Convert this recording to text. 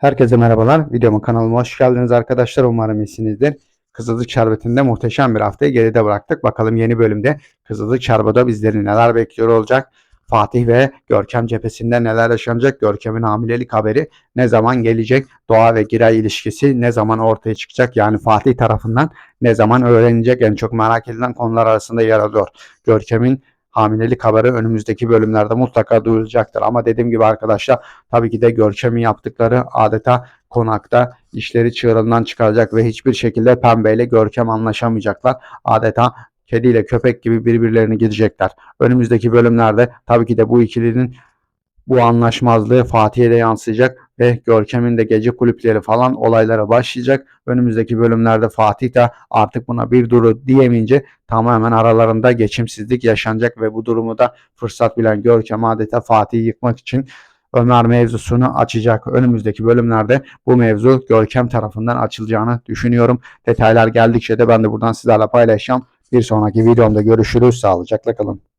Herkese merhabalar. Videoma kanalıma hoş geldiniz arkadaşlar. Umarım iyisinizdir. Kızılcık Şerbeti'nde muhteşem bir haftayı geride bıraktık. Bakalım yeni bölümde Kızılcık Şerbeti'de bizleri neler bekliyor olacak? Fatih ve Görkem cephesinde neler yaşanacak? Görkem'in hamilelik haberi ne zaman gelecek? Doğa ve Giray ilişkisi ne zaman ortaya çıkacak? Yani Fatih tarafından ne zaman öğrenilecek? En çok merak edilen konular arasında yer alıyor. Görkem'in hamilelik haberi önümüzdeki bölümlerde mutlaka duyulacaktır. Ama dediğim gibi arkadaşlar tabii ki de Görkem'in yaptıkları adeta konakta işleri çığırından çıkaracak ve hiçbir şekilde Pembe ile Görkem anlaşamayacaklar. Adeta kediyle köpek gibi birbirlerini gidecekler. Önümüzdeki bölümlerde tabii ki de bu ikilinin bu anlaşmazlığı Fatih'e de yansıyacak ve Görkem'in de gece kulüpleri falan olaylara başlayacak. Önümüzdeki bölümlerde Fatih de artık buna bir duru diyemeyince tamamen aralarında geçimsizlik yaşanacak ve bu durumu da fırsat bilen Görkem adeta Fatih'i yıkmak için Ömer mevzusunu açacak. Önümüzdeki bölümlerde bu mevzu Görkem tarafından açılacağını düşünüyorum. Detaylar geldikçe de ben de buradan sizlerle paylaşacağım. Bir sonraki videomda görüşürüz. Sağlıcakla kalın.